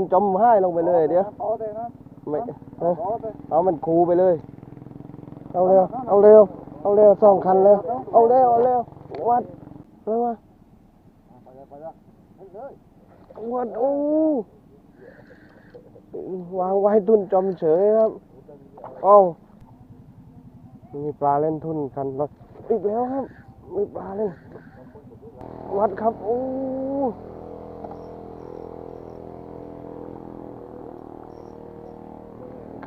คุณจมให้ลงไปเลยเดี๋ยวต่อเลยนะไม่เอ้าต่อเลยเอามันคูไปเลย เอาเร็ว เอาเร็ว เอาเร็วสองคันเร็ว เอาเร็ว เอาเร็ว วัดเร็วมาไปเลยไปเลยไปเลยวัดโอ้วางไว้ทุนจมเฉยครับเอ้ามีปลาเล่นทุนกันรถอีกแล้วครับ มีปลาเล่น วัดครับ โอ้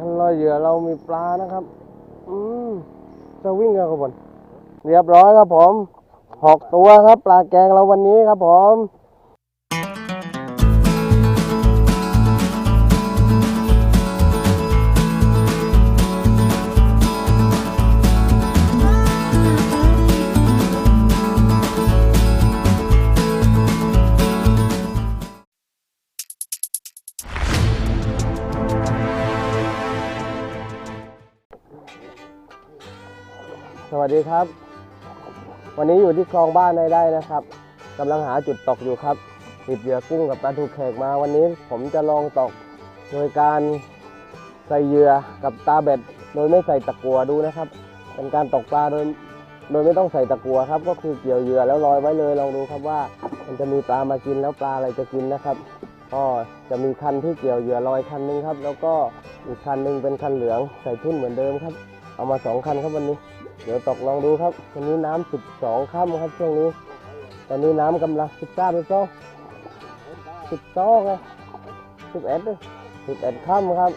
ันลอยเหยื่อเรามีปลานะครับ อืมจะวิ่งกันครับผมเรียบร้อยครับผมหกตัวครับ ปลาแกงเราวันนี้ครับผม วัสดีครับ วันนี้อยู่ที่คลองบ้านในได้นะครับกำลังหาจุดตกอยู่ครับติดเหยื่อกุ้งกับปลาทูแขกมาวันนี้ผมจะลองตกโดยการใส่เหยื่อกับตาเบ็ด โดยไม่ใส่ตะกัวดูนะครับ เป็นการตกปลาโดยโดยไม่ต้องใส่ตะกัวครับ ก็คือเกี่ยวเหยื่อแล้วลอยไว้เลยลองดูครับว่า มันจะมีปลามากินแล้วปลาอะไรจะกินนะครับก็จะมีคันที่เกี่ยวเหยื่อลอยคันหนึงครับ แล้วก็อีกคันหนึงเป็นคันเหลืองใส่ทุ่นเหมือนเดิมครับ เอามาสองคันครับวันนี้ เดี๋ยวตกลองดูครับ วันนี้น้ำสิบสองค่ำครับช่วงนี้ ตอนนี้น้ำกำลังสิบเก้าสิบสองสิบสองไงสิบเอ็ดสิบเอ็ดค่ำครับ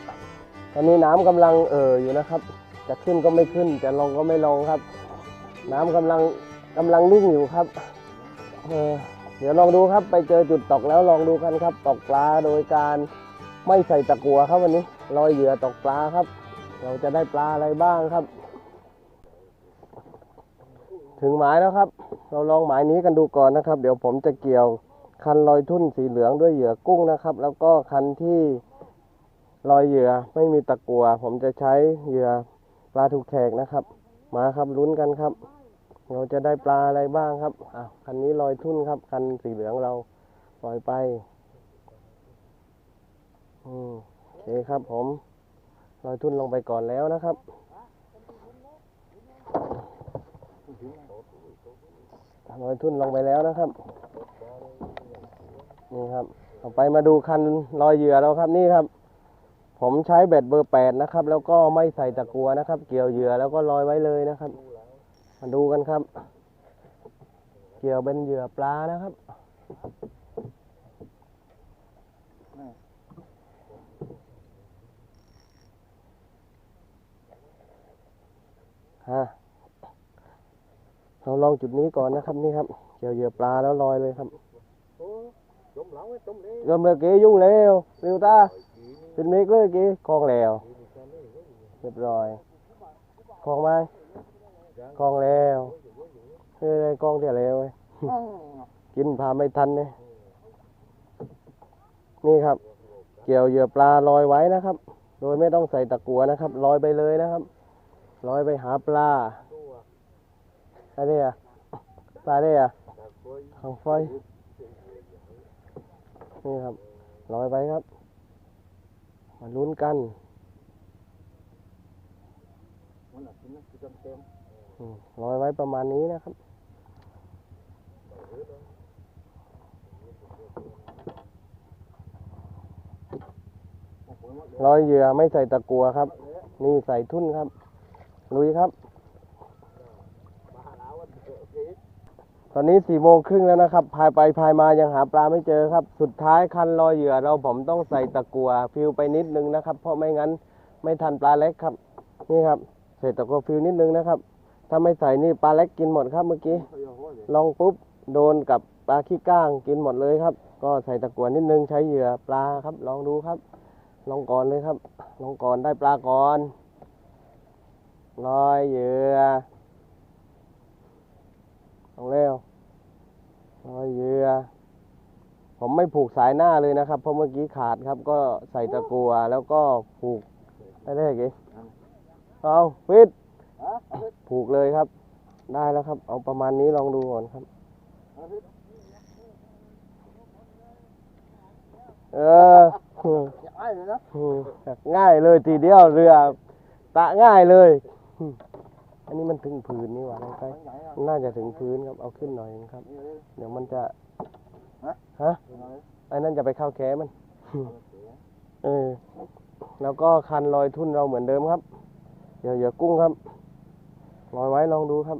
ตอนนี้น้ำกำลังเอ่ออยู่นะครับ จะขึ้นก็ไม่ขึ้น จะลงก็ไม่ลงครับ น้ำกำลังกำลังนิ่งอยู่ครับเออเดี๋ยวลองดูครับ ไปเจอจุดตกแล้วลองดูกันครับ ตกปลาโดยการไม่ใส่ตะกัวครับวันนี้ลอยเหยื่อตกปลาครับ เราจะได้ปลาอะไรบ้างครับ ถึงหมายแล้วครับ เราลองหมายนี้กันดูก่อนนะครับ เดี๋ยวผมจะเกี่ยวคันลอยทุ่นสีเหลืองด้วยเหยื่อกุ้งนะครับ แล้วก็คันที่ลอยเหยื่อไม่มีตะกัว ผมจะใช้เหยื่อปลาทูกแขกนะครับ มาครับลุ้นกันครับ เราจะได้ปลาอะไรบ้างครับอะคันนี้ลอยทุ่นครับ คันสีเหลืองเราปล่อยไปอืมโอเคครับผม ลอยทุ่นลงไปก่อนแล้วนะครับลอยทุ่นลงไปแล้วนะครับ นี่ครับต่อไปมาดูคันลอยเหยื่อเราครับนี่ครับ ผมใช้เบ็ดเบอร์แปดนะครับ แล้วก็ไม่ใส่ตะกัวนะครับ เกี่ยวเหยื่อแล้วก็ลอยไว้เลยนะครับ มาดูกันครับ เกี่ยวเป็นเหยื่อปลานะครับ ฮะเราลองจุดนี้ก่อนนะครับนี่ครับเกี่ยวเหยื่อปลาแล้วลอยเลยครับจมหลังไว้จมเลยเริ่มเลยกี้ยุ่งเร็วเร็วตาเป็นเมกเลยกี้คลองแล้วเรียบร้อยคลองไหมคลองแล้วเฮ้ยกองเดี๋ยวแล้วเว้ยกินพาไม่ทันเนี่ยนี่ครับ เกี่ยวเหยื่อปลาลอยไว้นะครับ โดยไม่ต้องใส่ตะกัวนะครับลอยไปเลยนะครับ ลอยไปหาปลาอะไรอะปลาได้อะของไฟนี่ครับลอยไปครับ มาลุ้นกันมันหนักนะคือเต็มเต็มอืมลอยไว้ประมาณนี้นะครับลอยเหยื่อไม่ใส่ตะกัวครับ นี่ใส่ทุ่นครับ ลุยครับ ตอนนี้สี่โมงครึ่งแล้วนะครับ พายไปพายมายังหาปลาไม่เจอครับ สุดท้ายคันลอยเหยื่อเราผมต้องใส่ตะกัวฟิวไปนิดนึงนะครับ เพราะไม่งั้นไม่ทันปลาเล็กครับ นี่ครับใส่ตะกัวฟิวนิดนึงนะครับ ถ้าไม่ใส่นี่ปลาเล็กกินหมดครับเมื่อกี้ ลองปุ๊บโดนกับปลาขี้ก้างกินหมดเลยครับ ก็ใส่ตะกัวนิดนึงใช้เหยื่อปลาครับ ลองดูครับ ลองก่อนเลยครับ ลองก่อนได้ปลาก่อน ลอยเหยื่อลองเร็วลอยเหยื่อผมไม่ผูกสายหน้าเลยนะครับ เพราะเมื่อกี้ขาดครับ ก็ใส่ตะกัวแล้วก็ผูกได้ได้กี่เอาฟิตฮะผูกเลยครับ ได้แล้วครับ เอาประมาณนี้ลองดูก่อนครับ เอออืมอย่าอ้ายเลยนะอืมง่ายเลยทีเดียวเรือ ตะง่ายเลย อันนี้มันถึงพื้นนี่หว่าน้องไปมันใหญ่อะน่าจะถึงพื้นครับ เอาขึ้นหน่อยนะครับ เดี๋ยวมันจะ ฮะฮะนี่เลยไอ้นั่นจะไปเข้าแคมัน เออ แล้วก็คันลอยทุ่นเราเหมือนเดิมครับ เดี๋ยวเหยื่อกุ้งครับลอยไว้ลองดูครับ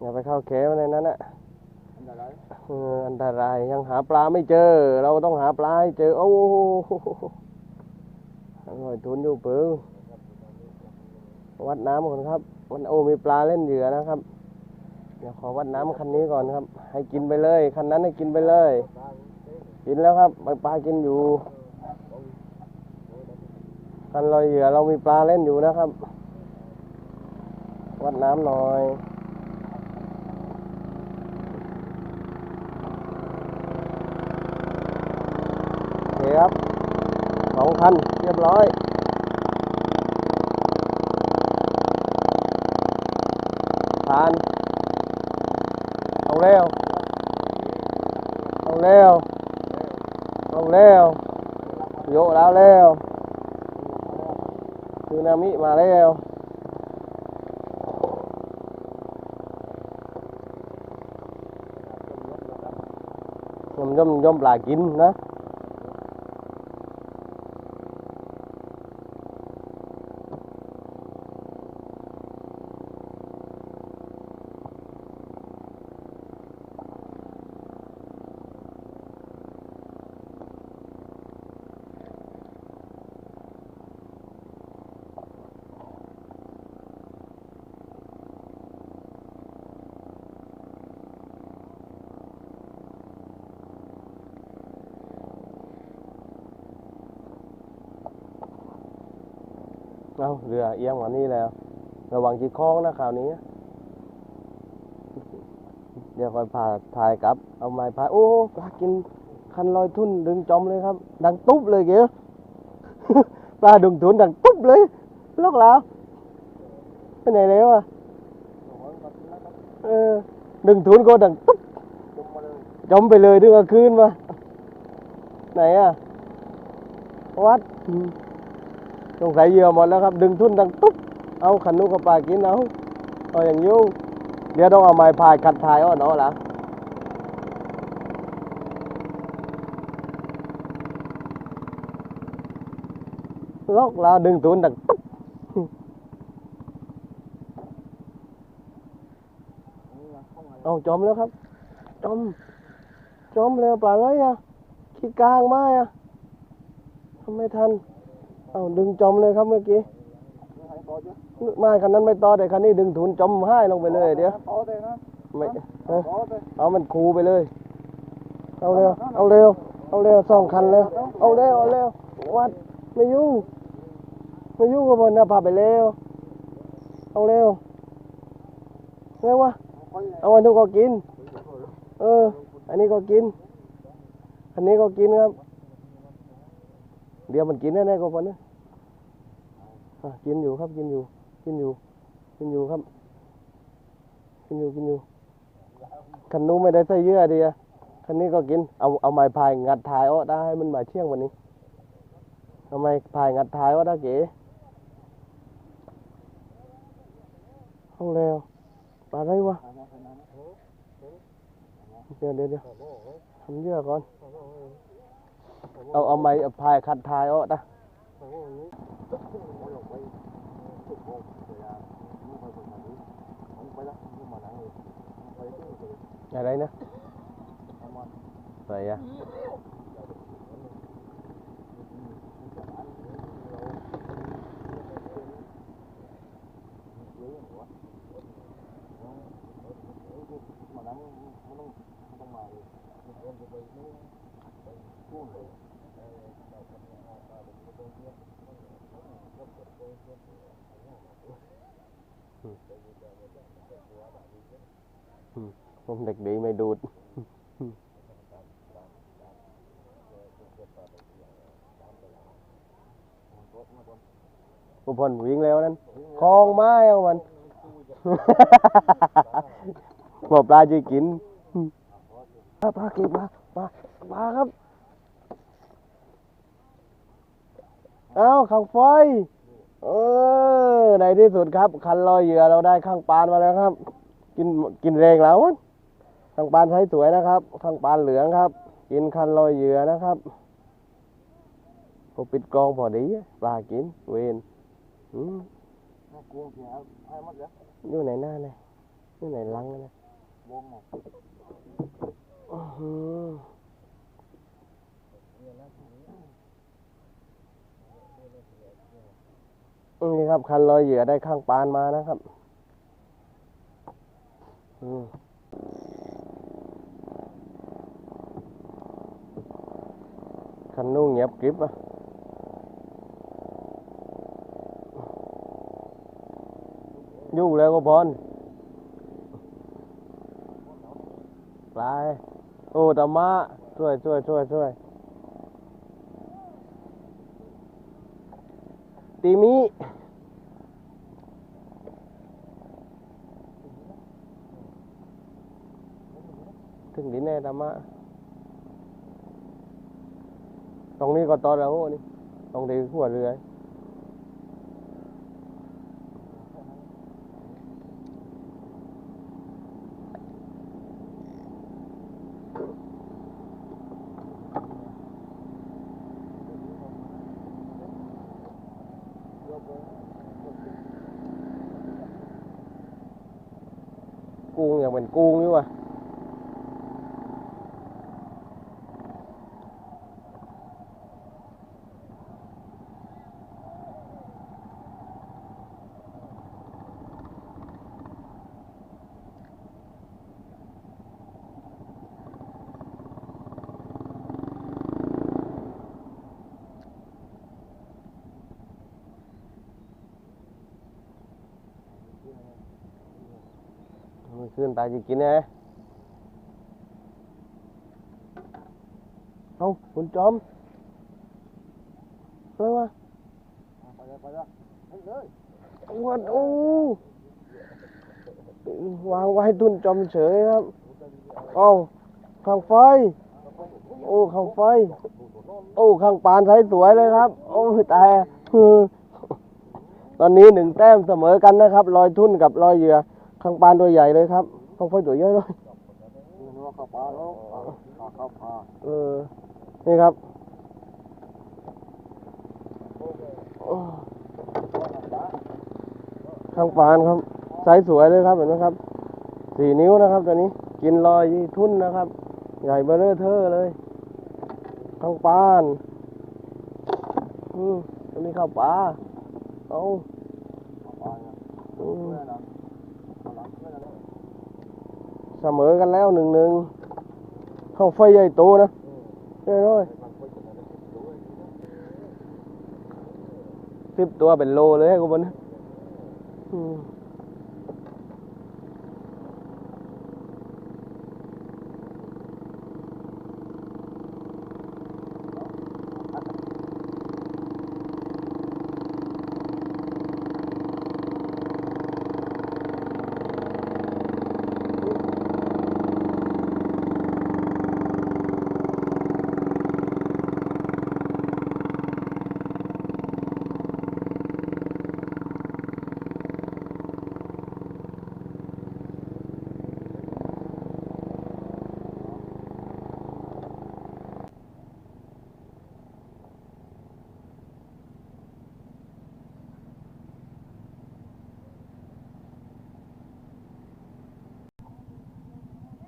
อย่าไปเข้าแคมันในนั้นนะอันตรายอันตรายยังหาปลาไม่เจอ เราต้องหาปลาให้เจอ โอ้โหลอยทุนอยู่เปืง วัดน้ำก่อนครับวันโอ้มีปลาเล่นเหยื่อนะครับ เดี๋ยวขอวัดน้ำคันนี้ก่อนครับ ให้กินไปเลย คันนั้นให้กินไปเลย กินแล้วครับปลาปลากินอยู่คันลอยเหยื่อเรามีปลาเล่นอยู่นะครับ วัดน้ำหน่อยโอเคครับสองคันเรียบร้อย ผ่าน เอาเร็วเอาเร็วเอาเร็วโยแล้วเร็วคือนามิมาแล้วยมยมยมปลากินนะ เอาเรือเอียงกว่านี้แล้ว ระวังจีคล้องนะคราวนี้ เดี๋ยวคอยพาถ่ายกลับ เอาไม้พายโอ้ปลากินคันลอยทุ่นดึงจอมเลยครับ ดังตุ๊บเลยเก๋ปลาดึงทุนดังตุ๊บเลยล็อกแล้วไปไหนแล้วอะเออดึงทุนก็ดังตุ๊บจมไปเลยดึงเอาคืนมาไหนอะวัด สงสัยเหยื่อหมดแล้วครับ ดึงทุ่นดังตุ๊บเอาขันนุกับปลากินเอาเอาอย่างยุ่งเดี๋ยวต้องเอาไม้พายขัดทายอ้อนเอาละล็อกแล้วดึงทุ่นดังตุ๊บเอาจมแล้วครับ จม จมแล้วปลาอะไรอะขี้กลางไม้อะทำไม่ทัน เอาดึงจมเลยครับเมื่อกี้นี่ให้ต่อจ้ะไม้คันนั้นไม่ต่อแต่คันนี้ดึงทุนจมให้ลงไปเลยเดี๋ยวต่อเลยนะไม่เออต่อเลยเอามันคูไปเลย เอาเร็ว เอาเร็ว เอาเร็วสองคันเร็ว เอาเร็ว เอาเร็ว วัด ไม่ยุ่ง ไม่ยุ่งกับบนหน้าผาไปเร็ว เอาเร็ว เร็ววะค่อยเอาอันนี้ก็กิน เออ อันนี้ก็กิน อันนี้ก็กินครับ เดี๋ยวมันกินแน่ๆก็พอนะอะกินอยู่ครับกินอยู่ กินอยู่ กินอยู่ครับ กินอยู่กินอยู่คันนู้ไม่ได้ใส่เยื่อดีอะคันนี้ก็กินเอาเอาไม้พายงัดท้ายอ้อได้ให้มันมาเชี่ยงวันนี้เอาไม้พายงัดท้ายอ้อได้เก๋เอาแล้วปลาอะไรวะเดี๋ยวเดี๋ยวเดี๋ยวทำเยื่อก่อน เอาเอาไม้พายขัดท้ายอ้อได้อะไรนะอะไรอะ ผมเด็กดีไม่ดูด อุปนวิ่งแล้วนั่นคลองไม้เอามันบอกปลาจะกินปลาปลาเก็บปลาปลาปลาครับ เอ้าข้างไฟเออในที่สุดครับ คันลอยเหยื่อเราได้ข้างปานมาแล้วครับ กินกินแรงแล้วมั้งข้างปานใช้สวยนะครับ ข้างปานเหลืองครับ กินคันลอยเหยื่อนะครับผมปิดกองพอดีปลากินเวนอืมน่ากลัวเพียงให้หมดเลยอยู่ไหนหน้าเนี่ยอยู่ไหนลังเนี่ยวงหมด อื้อหือ นี่ครับ คันลอยเหยื่อได้ข้างปานมานะครับอืมคันนู้นเงียบกริบอะยุ่งแล้วก็พรปลาย โอ้ตามะช่วยช่วยช่วยช่วย ตีมิถึงดินแน่ตามะตรงนี้ก็ตอนเรานี่ตรงที่หัวเรือ กุ้งอย่างเป็นกุ้งอยู่อะ มัน ขึ้นตายจะกินนะเอาคุณจอมอะไรวะไปเลยไปเลยให้เลยวัดโอ้วางไว้ตุนจอมเฉยครับเอาข้างไฟ โอ้ข้างไฟ โอ้ข้างปานใช้สวยเลยครับ โอ้ตายฮือตอนนี้หนึ่งแต้มเสมอกันนะครับ ลอยทุ่นกับลอยเหยื่อ ข้างปานตัวใหญ่เลยครับข้างไฟตัวใหญ่เลยนี่ว่าเข้าป่าแล้วเข้าป่าเออ นี่ครับข้างปานครับไซส์สวยเลยครับเห็นไหมครับสี่นิ้วนะครับตัวนี้กินลอยทุ่นนะครับ ใหญ่เบ้อเร่อเทอเลยข้างปานอืมตัวนี้ข้าวปลาเอาเข้าป่าเนี่ยอืม เพื่อนนะหลังเพื่อนนะ เสมอกันแล้วหนึ่งหนึ่งข้าไฟใหญ่โตนะเฮ้ยน้อยสิบตัวเป็นโลเลยให้กูบนนะ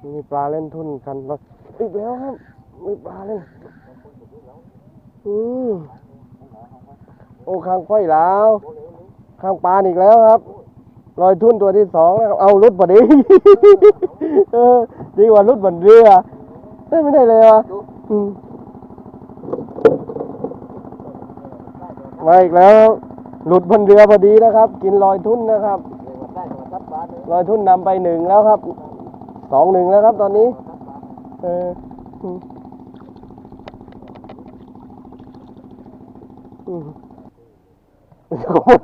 มีปลาเล่นทุ่นกันรถอีกแล้วครับ มีปลาเล่นอืมโอ้ข้างไฟแล้วข้างปลาอีกแล้วครับลอยทุ่นตัวที่สองแล้วครับเอารุดพอดีเออดีกว่ารุดบนเรือได้ไม่ได้เลยวะมาอีกแล้ว หลุดบนเรือพอดีนะครับ กินลอยทุ่นนะครับลยลอยทุ่นนำไปหนึ่งแล้วครับ สองหนึ่งแล้วครับตอนนี้ เออ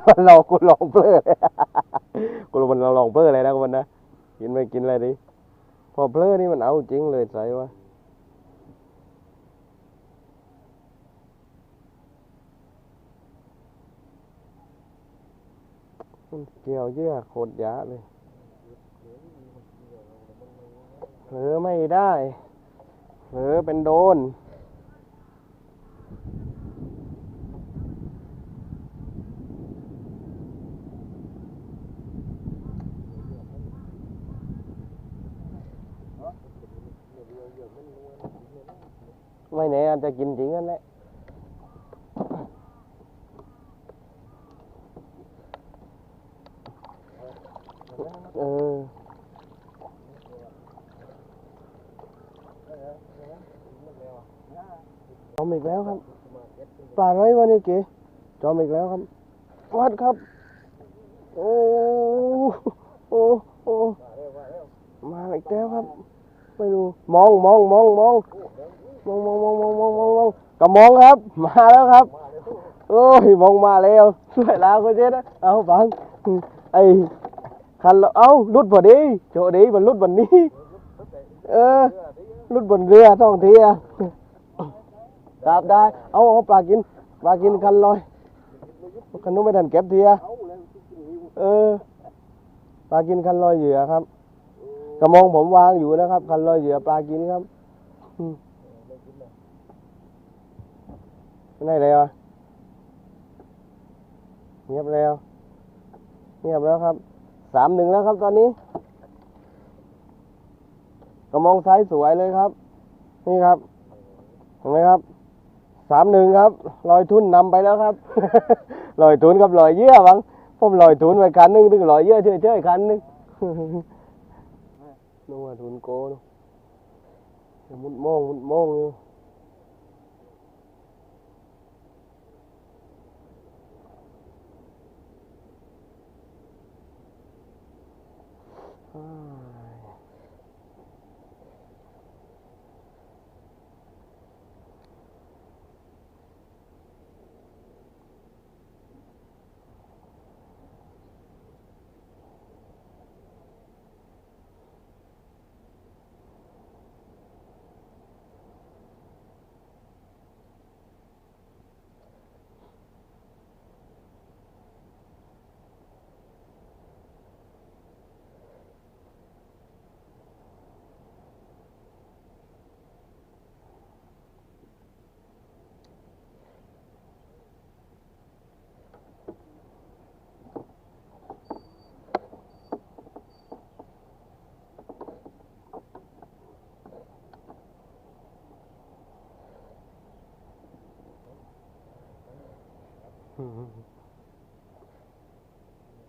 มันลองคุณลองเพลือกูมันเราลองเพลืออะไรนะคุณมันนะ กินไปกินอะไรดิ พอเพลือนี่มันเอาจริงเลยใส่วะเกี่ยวเยื่อโคตรยะเลย เผลอไม่ได้เผลอเป็นโดน ไม่แน่อาจจะกินจริงนั่นแหละเออ จอมอีกแล้วครับ ปลาไรวะนี่เก๋จอมอีกแล้วครับวัดครับ โอ้โอ้โอ้มาอีกแล้วครับ ไม่รู้มองมองมองมองมองมองมองมองมองมองมองกระมองครับ มาแล้วครับ โอ้ยมองมาแล้วช่วยลาคนเจ๊นะเอาบังไอ้คันเราเอารุดพอดีโจดีมันรุดวันนี้ เออ รุดบนเรือท่องเที่ยวครับได้ เอาเอาปลากิน ปลากินคันลอยคันนู้นไม่ทันเก็บเทียเออ ปลากินคันลอยเหยื่อครับ กระมองผมวางอยู่นะครับ คันลอยเหยื่อปลากินครับไม่ได้เลยอะเงียบแล้ว เงียบแล้วครับ สามหนึ่งแล้วครับตอนนี้ ระมองไซส์สวยเลยครับ นี่ครับเห็นไหมครับสามหนึ่งครับลอยทุนนำไปแล้วครับลอยทุนกับลอยเยื่อบังผมลอยทุนไปคันหนึงถึงลอยเยื่อเฉยๆคันหนึงนู่นว่าทุนโกนู่นเดี๋ยวมุดมองมุดมองอยู่ โ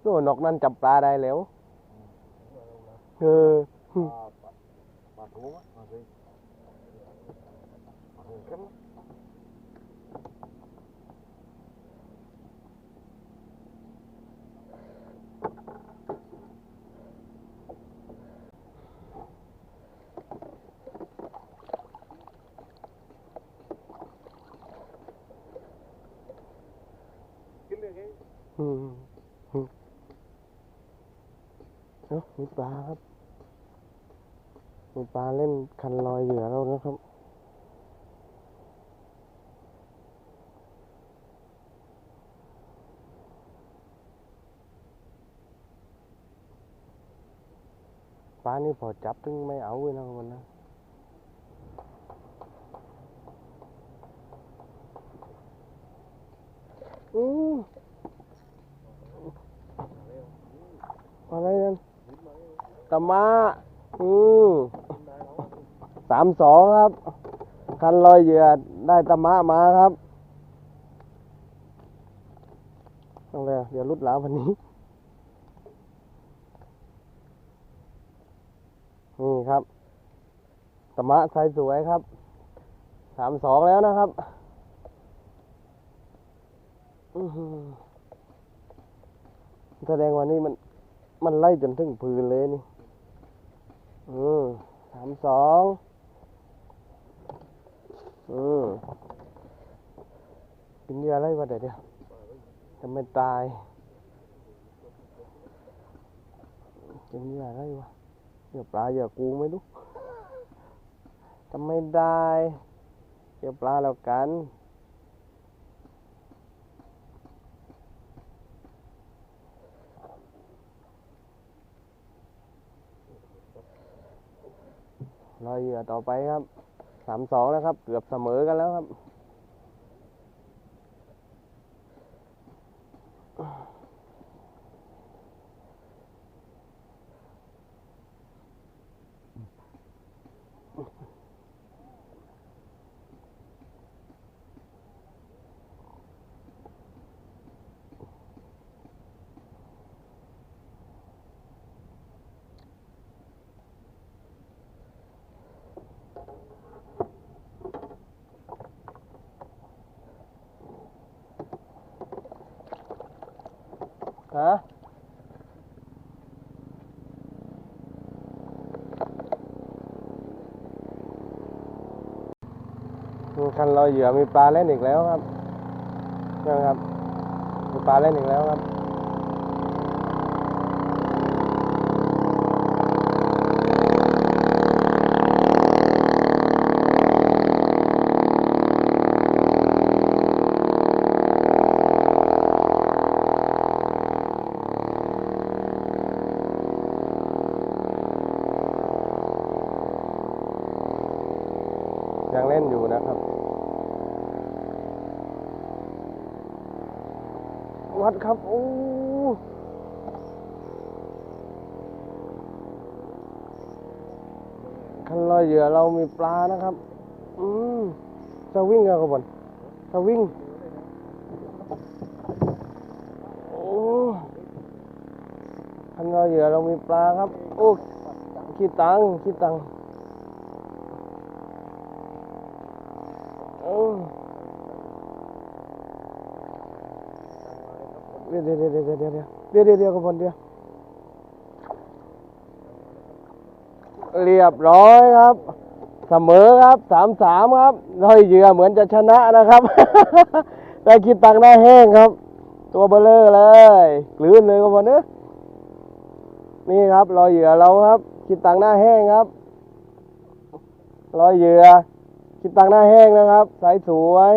น่นกนั่นจับปลาได้แล้ว เออปลาทูมั้ยปลาทูปลาทูเข้ม อืมอืมเอ้ามี ปลาครับมีปลาเล่นคันลอยเหยื่อแล้วนะครับ ปลานี่พอจับถึงไม่เอาเลยนะมันนะ อืมอะไรนั่น ตะมาอืมสามสองครับ คันลอยเหยื่อได้ตะมะมาครับเอาเลยเดี๋ยวรุดหลาวันนี้ นี่ครับตะมะไซส์สวยครับ สามสองแล้วนะครับอือหือแสดงว่านี่มันมันไล่จนถึงพื้นเลยนี่ อืมสามสองอืมกินเยอะอะไรวะเดี๋ยวเดี๋ยวจะไม่ตายกินเยอะอะไรวะเดี๋ยวปลาเดี๋ยวกูไม่รู้จะไม่ได้เดี๋ยวปลาแล้วกัน อ รอย เหยื่อต่อไปครับสามสองแล้วครับ เกือบเสมอกันแล้วครับ ฮะคันลอยเหยื่อมีปลาเล่นอีกแล้วครับนะครับมีปลาเล่นอีกแล้วครับ ยังเล่นอยู่นะครับ วัด ครับ โอ้คันลอยเหยื่อเรามีปลานะครับ อืมจะวิ่งอะครับอลจะวิ่ง โอ้คันลอยเหยื่อเรามีปลาครับ โอ้ขี้ตังขี้ตังโอ้ เดี๋ยวเดี๋ยวเดี๋ยวเดี๋ยวเดี๋ยวเดี๋ยวเดี๋ยวกบนเดี๋ยวเรียบร้อยครับ เสมอครับสามสามครับลอยเหยื่อเหมือนจะชนะนะครับ แต่คิดตังหน้าแห้งครับ ตัวเบลเลอร์เลยกลืนเลยกบนเนื้อนี่ครับลอยเหยื่อเราครับ คิดตังหน้าแห้งครับลอยเหยื่อคิดตังหน้าแห้งนะครับ สายสวย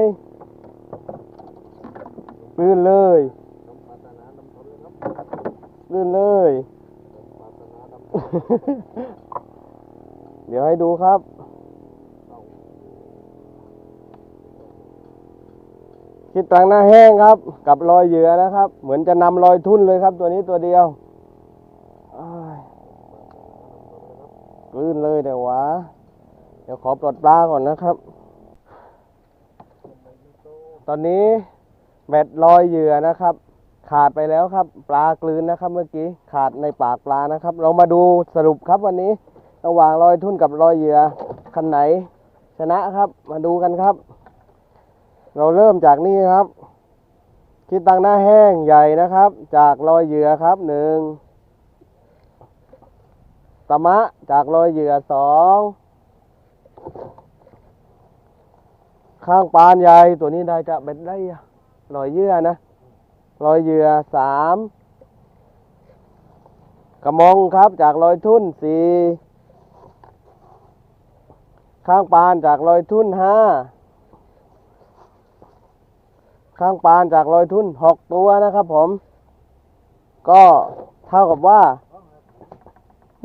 ลื่นเลย ลื่นเลย เดี๋ยวให้ดูครับ คิดตังหน้าแห้งครับ กับรอยเหยื่อนะครับ เหมือนจะนำรอยทุ่นเลยครับ ตัวนี้ตัวเดียวอ้ายลื่นเลยเดี๋ยววะเดี๋ยวขอปลดปลาก่อนนะครับ ตอนนี้แบตลอยเหยื่อนะครับ ขาดไปแล้วครับ ปลากลืนนะครับเมื่อกี้ขาดในปากปลานะครับ เรามาดูสรุปครับวันนี้ ระหว่างรอยทุ่นกับรอยเหยื่อคันไหน ชนะครับมาดูกันครับ เราเริ่มจากนี่ครับ คิดตังหน้าแห้งใหญ่นะครับ จากรอยเหยื่อครับหนึ่งตมะจากรอยเหยื่อสองข้างปานใหญ่ตัวนี้ได้จะเป็นได้รอยเหยื่อนะ รอยเหยื่อสามกระมงครับจากรอยทุ่นสี่ข้างปานจากรอยทุ่นห้าข้างปานจากรอยทุ่นหกตัวนะครับผม ก็เท่ากับว่า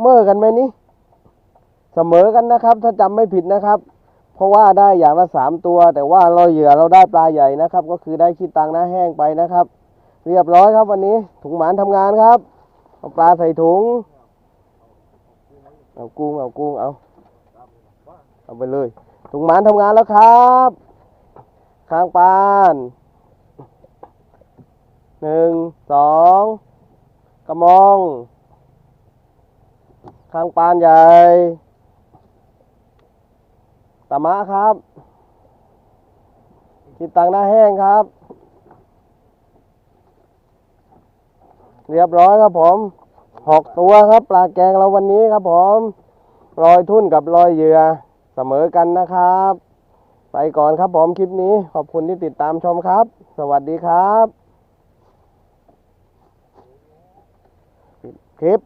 เมื่อกันไหมนี่เสมอกันนะครับ ถ้าจำไม่ผิดนะครับ เพราะว่าได้อย่างละสามตัว แต่ว่าเราเหยื่อเราได้ปลาใหญ่นะครับ ก็คือได้ขี้ตังหน้าแห้งไปนะครับ เรียบร้อยครับวันนี้ ถุงหมานทำงานครับเอาปลาใส่ถุง เอากุ้งเอากุ้งเอาเอาไปเลย ถุงหมานทำงานแล้วครับข้างปานหนึ่งสองกระมองข้างปานใหญ่ตะมะครับคิดตังหน้าแห้งครับ เรียบร้อยครับผมหกตัวครับ ปลาแกงเราวันนี้ครับผมรอยทุ่นกับรอยเหยื่อเสมอกันนะครับ ไปก่อนครับผมคลิปนี้ขอบคุณที่ติดตามชมครับ สวัสดีครับ คลิป